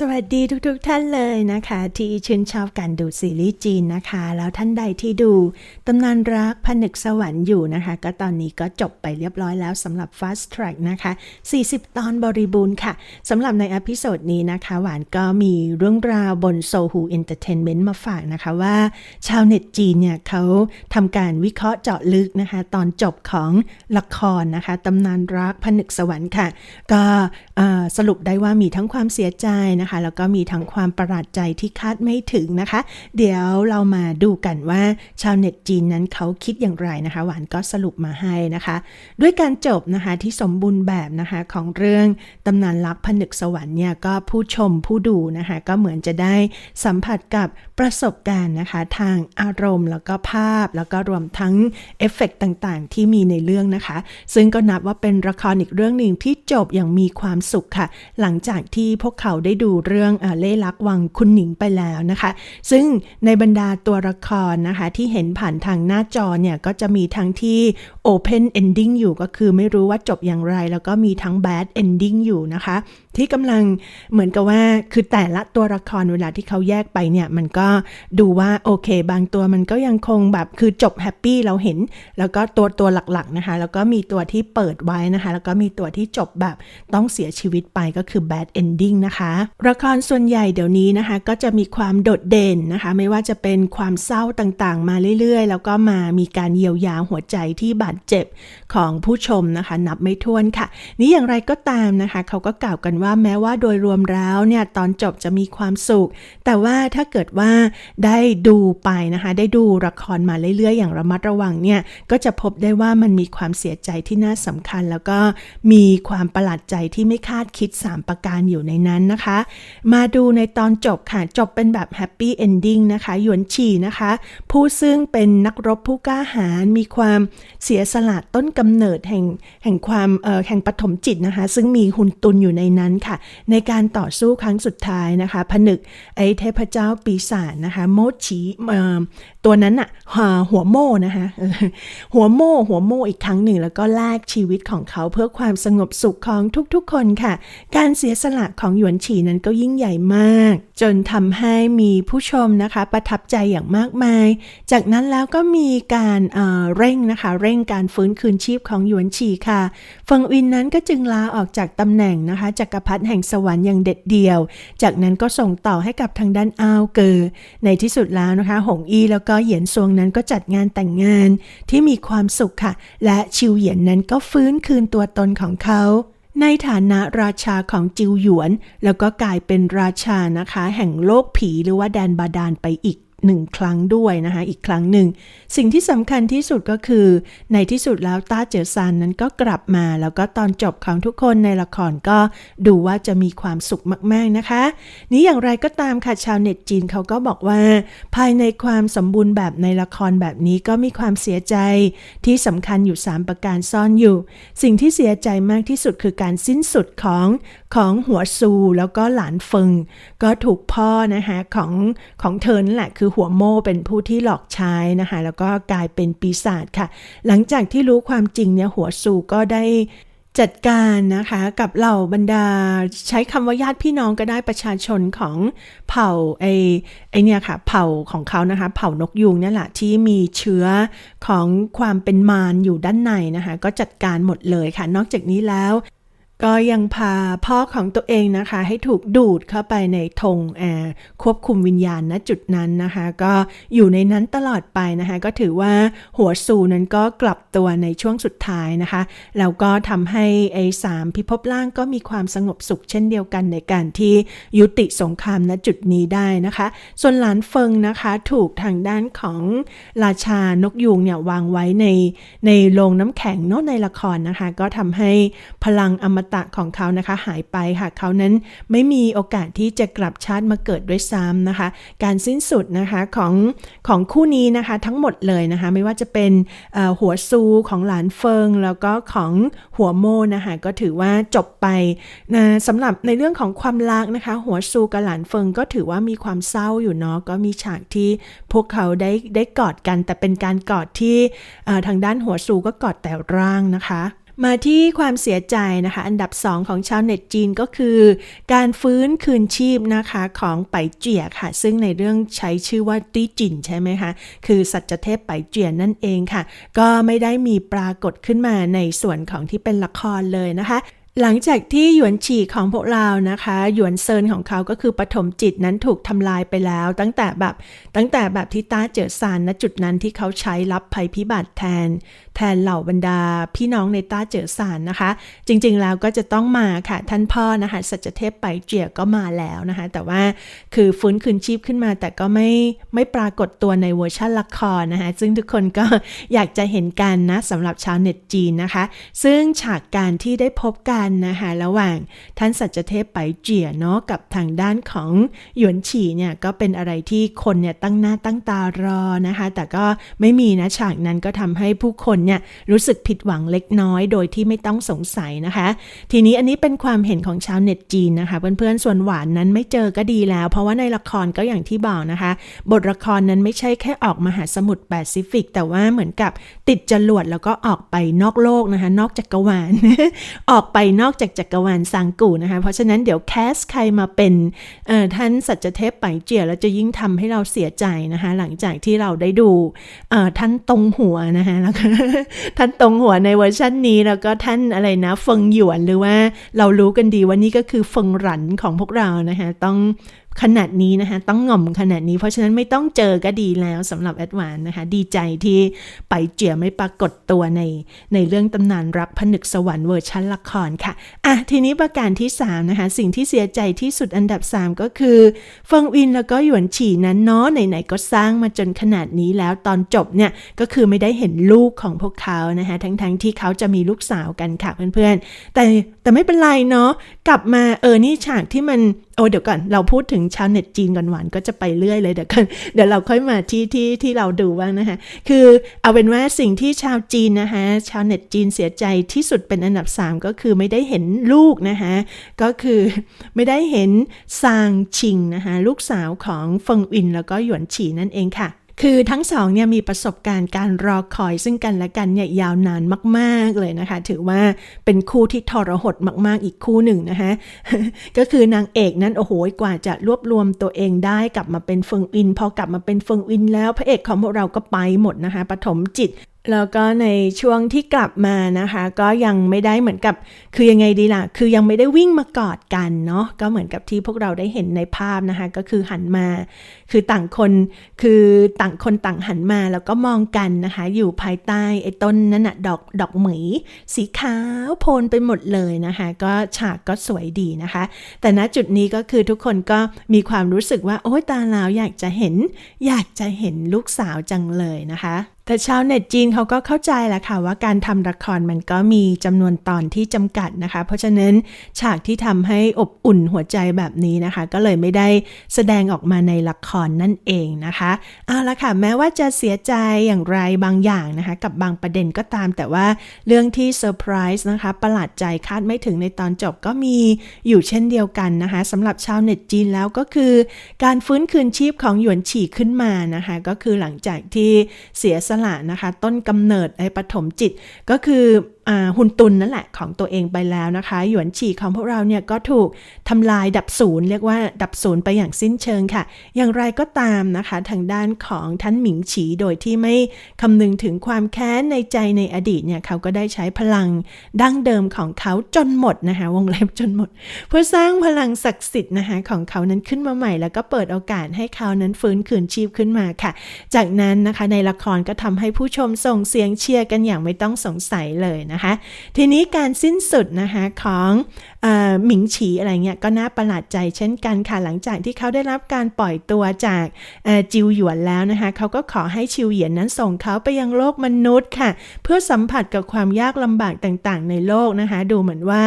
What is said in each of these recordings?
สวัสดีทุกๆทท่านเลยนะคะ ที่ชื่นชอบการดูซีรีส์จีนนะคะ แล้วท่านใดที่ดูตำนานรักผนึกสวรรค์อยู่นะคะ ก็ตอนนี้ก็จบไปเรียบร้อยแล้วสำหรับ Fast Track นะคะ 40 ตอนบริบูรณ์ค่ะสำหรับในอพิโซดนี้นะคะ หวานก็มีเรื่องราวบนโซฮูเอนเตอร์เทนเมนต์มาฝากนะคะว่า ชาวเน็ตจีนเนี่ยเขาทำการวิเคราะห์เจาะลึกนะคะ ตอนจบของละครนะคะตำนานรักผนึกสวรรค์ค่ะ ก็สรุปได้ว่ามีทั้งความเสียใจนะคะแล้วก็มีทั้งความประหลาดใจที่คาดไม่ถึงนะคะ เดี๋ยวเรามาดูกันว่าชาวเน็ตจีนนั้นเขาคิดอย่างไรนะคะ หวานก็สรุปมาให้นะคะ ด้วยการจบนะคะที่สมบูรณ์แบบนะคะของเรื่องตำนานรักผนึกสวรรค์เนี่ยก็ผู้ชมผู้ดูนะคะก็เหมือนจะได้สัมผัสกับประสบการณ์นะคะทางอารมณ์แล้วก็ภาพแล้วก็รวมทั้งเอฟเฟกต์ต่างๆ ที่มีในเรื่องนะคะ ซึ่งก็นับว่าเป็นละครอีกเรื่องหนึ่งที่จบอย่างมีความสุขค่ะ หลังจากที่พวกเขาได้ดูเรื่องเอเล่ลักวังคุณหนิงไปแล้วนะคะ ซึ่งในบรรดาตัวละครนะคะที่เห็นผ่านทางหน้าจอเนี่ยก็จะมีทั้งที่ Open Ending อยู่ก็คือไม่รู้ว่าจบอย่างไร แล้วก็มีทั้ง Bad Ending อยู่นะคะ ที่กำลังเหมือนกับว่าคือแต่ละตัวละครเวลาที่เขาแยกไปเนี่ยมันก็ดูว่าโอเค บางตัวมันก็ยังคงแบบคือจบแฮปปี้เราเห็น แล้วก็ตัวตัวหลักๆนะคะ แล้วก็มีตัวที่เปิดไว้นะคะ แล้วก็มีตัวที่จบแบบต้องเสียชีวิตไปก็คือ bad ending นะคะละครส่วนใหญ่เดี๋ยวนี้นะคะก็จะมีความโดดเด่นนะคะ ไม่ว่าจะเป็นความเศร้าต่างๆ มาเรื่อยๆ แล้วก็มามีการเยียวยาหัวใจที่บาดเจ็บของผู้ชมนะคะ นับไม่ถ้วนค่ะ นี้อย่างไรก็ตามนะคะ เขาก็กล่าวกันว่าแม้ว่าโดยรวมแล้วเนี่ยตอนจบจะมีความสุข แต่ว่าถ้าเกิดว่าได้ดูไปนะคะ ได้ดูละครมาเรื่อยๆ อย่างระมัดระวังเนี่ยก็จะพบได้ว่ามันมีความเสียใจที่น่าสำคัญ แล้วก็มีความประหลาดใจที่ไม่คาดคิด 3 ประการอยู่ในนั้นนะคะมาดูในตอนจบค่ะ จบเป็นแบบแฮปปี้เอนดิ้งนะคะ หยวนฉีนะคะ ผู้ซึ่งเป็นนักรบผู้กล้าหาญมีความเสียสละต้นกำเนิดแห่งแห่งความเอ่อแห่งปฐมจิตนะคะ ซึ่งมีหุนตุนอยู่ในนั้นค่ะ ในการต่อสู้ครั้งสุดท้ายนะคะ ผนึกไอ้เทพเจ้าปีศาจนะคะ โมชีเอ่อตัวนั้นอะหัวโมนะคะหัวโมหัวโมอีกครั้งหนึ่ง แล้วก็แลกชีวิตของเขาเพื่อความสงบสุขของทุกๆคนค่ะ การเสียสละของหยวนฉีนั้นก็ยิ่งใหญ่มาก จนทำให้มีผู้ชมนะคะ ประทับใจอย่างมากมาย จากนั้นแล้วก็มีการเอ่อเร่งนะคะ เร่งการฟื้นคืนชีพของหยวนฉีค่ะเฟิงอินนั้นก็จึงลาออกจากตำแหน่งนะคะจักรพรรดิแห่งสวรรค์อย่างเด็ดเดี่ยว จากนั้นก็ส่งต่อให้กับทางด้านอ้าวเกอในที่สุดแล้วนะคะ หงอีแล้วก็เหยียนซวงนั้นก็จัดงานแต่งงานที่มีความสุขค่ะ และชิวเหยียนนั้นก็ฟื้นคืนตัวตนของเขา ในฐานะราชาของจิวหยวน แล้วก็กลายเป็นราชานะคะ แห่งโลกผีหรือว่าแดนบาดาลไปอีก หนึ่งครั้งด้วยนะคะ อีกครั้งหนึ่ง สิ่งที่สำคัญที่สุดก็คือ ในที่สุดแล้วต้าเจอซานนั้นก็กลับมา แล้วก็ตอนจบของทุกคนในละครก็ดูว่าจะมีความสุขมากๆนะคะ นี้อย่างไรก็ตามค่ะชาวเน็ตจีนเขาก็บอกว่า ภายในความสมบูรณ์แบบในละครแบบนี้ก็มีความเสียใจ ที่สำคัญอยู่ 3 ประการซ่อนอยู่ สิ่งที่เสียใจมากที่สุดคือการสิ้นสุดของของหัวซูแล้วก็หลานเฟิง ก็ถูกพ่อนะคะของของเธอนั่นแหละคือหัวโมเป็นผู้ที่หลอกใช้นะคะแล้วก็กลายเป็นปีศาจค่ะ หลังจากที่รู้ความจริงเนี่ยหัวซูก็ได้จัดการนะคะกับเหล่าบรรดาใช้คำว่าญาติพี่น้องก็ได้ประชาชนของเผ่าไอไอเนี่ยค่ะเผ่าของเขานะคะเผ่านกยูงนี่แหละที่มีเชื้อของความเป็นมารอยู่ด้านในนะคะก็จัดการหมดเลยค่ะ นอกจากนี้แล้ว ก็ยังพาพ่อของตัวเองนะคะ ให้ถูกดูดเข้าไปในธงแอร์ควบคุมวิญญาณณจุดนั้นนะคะ ก็อยู่ในนั้นตลอดไปนะคะ ก็ถือว่าหัวซูนั้นก็กลับตัวในช่วงสุดท้ายนะคะ แล้วก็ทำให้ไอ้สามพิภพล่างก็มีความสงบสุขเช่นเดียวกันในการที่ยุติสงครามณจุดนี้ได้นะคะ ส่วนหลานเฟิงนะคะถูกทางด้านของราชานกยูงเนี่ยวางไว้ในในโรงน้ำแข็งเนาะในละครนะคะ ก็ทำให้พลังอมตะของเขานะคะหายไปค่ะ เขานั้นไม่มีโอกาสที่จะกลับชาติมาเกิดด้วยซ้ำนะคะ การสิ้นสุดนะคะของของคู่นี้นะคะทั้งหมดเลยนะคะ ไม่ว่าจะเป็นหัวซูของหลานเฟิง แล้วก็ของหัวโมนะคะก็ถือว่าจบไปนะสำหรับในเรื่องของความรักนะคะ หัวซูกับหลานเฟิงก็ถือว่ามีความเศร้าอยู่เนาะก็มีฉากที่พวกเขาได้ได้กอดกัน แต่เป็นการกอดที่ทางด้านหัวซูก็กอดแต่ร่างนะคะ มาที่ความเสียใจนะคะ อันดับ 2 ของชาวเน็ตจีนก็คือ การฟื้นคืนชีพนะคะของไปเจียค่ะ ซึ่งในเรื่องใช้ชื่อว่าตี้จินใช่ไหมคะ คือสัจเทพไปเจียนั่นเองค่ะ ก็ไม่ได้มีปรากฏขึ้นมาในส่วนของที่เป็นละครเลยนะคะ หลังจากที่หยวนฉีของพวกเรานะคะ หยวนเซินของเขาก็คือปฐมจิตนั้นถูกทำลายไปแล้ว ตั้งแต่แบบตั้งแต่แบบที่ต้าเจอซานณจุดนั้นที่เขาใช้รับภัยพิบัติแทน แทนเหล่าบรรดา พี่น้องในต้าเจอซานนะคะ จริงๆแล้วก็จะต้องมาค่ะท่านพ่อนะคะสัจเทพไปเจียก็มาแล้วนะคะ แต่ว่าคือฟื้นคืนชีพขึ้นมา แต่ก็ไม่ไม่ปรากฏตัวในเวอร์ชันละครนะคะซึ่งทุกคนก็อยากจะเห็นกันนะสำหรับชาวเน็ตจีนนะคะ ซึ่งฉากการที่ได้พบกันนะคะระหว่างท่านสัจเทพไปเจียเนาะกับทางด้านของหยวนฉีเนี่ยก็เป็นอะไรที่คนเนี่ยตั้งหน้าตั้งตารอนะคะ แต่ก็ไม่มีนะฉากนั้นก็ทำให้ผู้คนเนี่ยรู้สึกผิดหวังเล็กน้อยโดยที่ไม่ต้องสงสัยนะคะ ทีนี้อันนี้เป็นความเห็นของชาวเน็ตจีนนะคะ เพื่อนๆส่วนหวานนั้นไม่เจอก็ดีแล้ว เพราะว่าในละครก็อย่างที่บอกนะคะ บทละครนั้นไม่ใช่แค่ออกมหาสมุทรแปซิฟิก แต่ว่าเหมือนกับติดจรวดแล้วก็ออกไปนอกโลกนะคะ นอกจักรวาลออกไปนอกจากจักรวาลสังกูนะคะ เพราะฉะนั้นเดี๋ยวแคสใครมาเป็นท่านสัจเทพไปเจียแล้วจะยิ่งทำให้เราเสียใจนะคะ หลังจากที่เราได้ดูท่านตรงหัวนะคะแล้วก็ท่านตรงหัวในเวอร์ชันนี้แล้วก็ท่านอะไรนะเฟิงหยวนหรือว่าเรารู้กันดีว่านี่ก็คือเฟิงหลันของพวกเรานะคะต้อง ขนาดนี้นะคะ ต้องง่อมขนาดนี้ เพราะฉะนั้นไม่ต้องเจอก็ดีแล้วสำหรับแอดวานนะคะ ดีใจที่ไปเจียไม่ปรากฏตัวใน ในเรื่องตำนานรักผนึกสวรรค์เวอร์ชันละครค่ะ อะ ทีนี้ประการที่ 3 นะคะ สิ่งที่เสียใจที่สุดอันดับ 3 ก็คือเฟิงวินแล้วก็หยวนฉี่นั้นเนาะไหนๆก็สร้างมาจนขนาดนี้แล้วตอนจบเนี่ยก็คือไม่ได้เห็นลูกของพวกเขานะคะทั้งๆทที่เขาจะมีลูกสาวกันค่ะเพื่อนๆแต่แต่ไม่เป็นไรเนาะกลับมาเออนี่ฉากที่มัน โอ้เดี๋ยวก่อนเราพูดถึงชาวเน็ตจีนก่อนหวานก็จะไปเรื่อยเลยเดี๋ยวกันเดี๋ยวเราค่อยมาที่ที่ที่เราดูบ้างนะคะคือเอาเป็นว่าสิ่งที่ชาวจีนนะคะชาวเน็ตจีนเสียใจที่สุดเป็นอันดับ 3 ก็คือไม่ได้เห็นลูกนะคะก็คือไม่ได้เห็นซางชิงนะคะลูกสาวของเฟิงอินแล้วก็หยวนฉีนั่นเองค่ะ คือทั้งสองเนี่ยมีประสบการณ์การรอคอยซึ่งกันและกันเนี่ยยาวนานมากๆเลยนะคะ ถือว่าเป็นคู่ที่ทรหดมากๆอีกคู่หนึ่งนะคะ ก็คือนางเอกนั้นโอ้โหกว่าจะรวบรวมตัวเองได้กลับมาเป็นเฟิงอิน พอกลับมาเป็นเฟิงอินแล้วพระเอกของพวกเราก็ไปหมดนะคะปฐมจิต แล้วก็ในช่วงที่กลับมานะคะ ก็ยังไม่ได้เหมือนกับ คือยังไงดีล่ะ คือยังไม่ได้วิ่งมากอดกันเนาะก็เหมือนกับที่พวกเราได้เห็นในภาพนะคะ ก็คือหันมา คือต่างคนคือต่างคนต่างหันมาแล้วก็มองกันนะคะ อยู่ภายใต้ไอ้ต้นนั่นนะดอกดอกเหมย สีขาวโพลนไปหมดเลยนะคะ ก็ฉากก็สวยดีนะคะ แต่ณจุดนี้ก็คือทุกคนก็มีความรู้สึกว่าโอ้ยตาลาวอยากจะเห็น อยากจะเห็นลูกสาวจังเลยนะคะ แต่ชาวเน็ตจีนเขาก็เข้าใจแหละค่ะว่าการทำละครมันก็มีจำนวนตอนที่จำกัดนะคะ เพราะฉะนั้นฉากที่ทำให้อบอุ่นหัวใจแบบนี้นะคะ ก็เลยไม่ได้แสดงออกมาในละครนั่นเองนะคะเอาละค่ะแม้ว่าจะเสียใจอย่างไรบางอย่างนะคะ กับบางประเด็นก็ตาม แต่ว่าเรื่องที่เซอร์ไพรส์นะคะประหลาดใจคาดไม่ถึงในตอนจบก็มีอยู่เช่นเดียวกันนะคะสำหรับชาวเน็ตจีนแล้วก็คือ การฟื้นคืนชีพของหยวนฉี่ขึ้นมานะคะ ก็คือหลังจากที่เสียสละนะคะ ต้นกำเนิดไอ้ปฐมจิตก็คือ หุ่นตุนนั่นแหละของตัวเองไปแล้วนะคะ หยวนฉีของพวกเราเนี่ยก็ถูกทำลายดับศูนย์เรียกว่าดับศูนย์ไปอย่างสิ้นเชิงค่ะ อย่างไรก็ตามนะคะ ทางด้านของท่านหมิงฉีโดยที่ไม่คำนึงถึงความแค้นในใจในอดีตเนี่ยเขาก็ได้ใช้พลังดั้งเดิมของเขาจนหมดนะคะวงเล็บจนหมด เพื่อสร้างพลังศักดิ์สิทธิ์นะคะของเขานั้นขึ้นมาใหม่ แล้วก็เปิดโอกาสให้เขานั้นฟื้นคืนชีพขึ้นมาค่ะ จากนั้นนะคะในละครก็ทำให้ผู้ชมส่งเสียงเชียร์กันอย่างไม่ต้องสงสัยเลยนะคะ ทีนี้การสิ้นสุดนะคะของ หมิงฉีอะไรเงี้ยก็น่าประหลาดใจเช่นกันค่ะหลังจากที่เขาได้รับการปล่อยตัวจากจิวหยวนแล้วนะคะเขาก็ขอให้ชิวเหยียนนั้นส่งเขาไปยังโลกมนุษย์ค่ะ เพื่อสัมผัสกับความยากลำบากต่างๆ ในโลกนะคะ ดูเหมือนว่า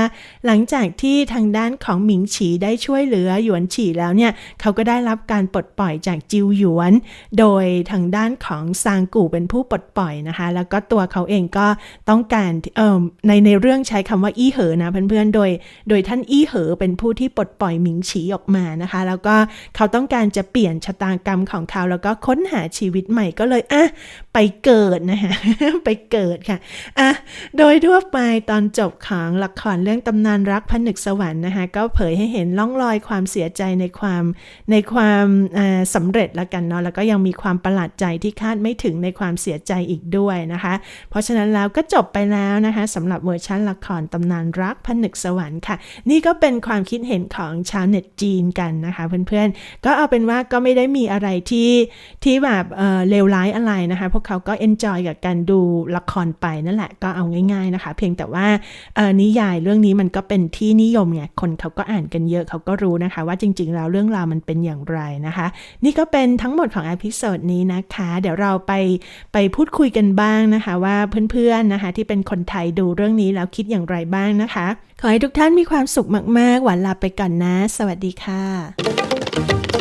หลังจากที่ทางด้านของหมิงฉีได้ช่วยเหลือหยวนฉีแล้วเนี่ยเขาก็ได้รับการปลดปล่อยจากจิวหยวน โดยทางด้านของซางกู่เป็นผู้ปลดปล่อยนะคะ แล้วก็ตัวเขาเองก็ต้องการเอ่อในในเรื่องใช้คำว่าอี้เหอนะเพื่อนๆโดยโดยท่านอี้เหอเป็นผู้ที่ปลดปล่อยหมิงฉีออกมานะคะ แล้วก็เขาต้องการจะเปลี่ยนชะตากรรมของเขาแล้วก็ค้นหาชีวิตใหม่ก็เลยอะไปเกิดนะคะไปเกิดค่ะอะโดยทั่วไปตอนจบของละครเรื่องตำนานรักผนึกสวรรค์นะคะก็เผยให้เห็นล่องรอยความเสียใจในความในความอ่าสำเร็จแล้วกันเนาะแล้วก็ยังมีความประหลาดใจที่คาดไม่ถึงในความเสียใจอีกด้วยนะคะ เพราะฉะนั้นแล้วก็จบไปแล้วนะคะสำหรับเวอร์ชันละครตำนานรักผนึกสวรรค์ค่ะนี่ก็เป็นความคิดเห็นของชาวเน็ตจีนกันนะคะเพื่อนๆ ก็เอาเป็นว่าก็ไม่ได้มีอะไรที่ที่แบบเลวร้ายอะไรนะคะ พวกเขาก็เอนจอยกับการดูละครไปนั่นแหละก็เอาง่าย ๆนะคะ เพียงแต่ว่านิยายเรื่องนี้มันก็เป็นที่นิยมไงคนเขาก็อ่านกันเยอะเขาก็รู้นะคะ ว่าจริง ๆ แล้วเรื่องราวมันเป็นอย่างไรนะคะ นี่ก็เป็นทั้งหมดของอพิโซดนี้นะคะ เดี๋ยวเราไปไปพูดคุยกันบ้างนะคะ ว่าเพื่อนๆนะคะ ที่เป็นคนไทยดูเรื่องนี้แล้วคิดอย่างไรบ้างนะคะ ขอให้ทุกท่านมีความสุขมากๆ หวานลาไปก่อนนะ สวัสดีค่ะ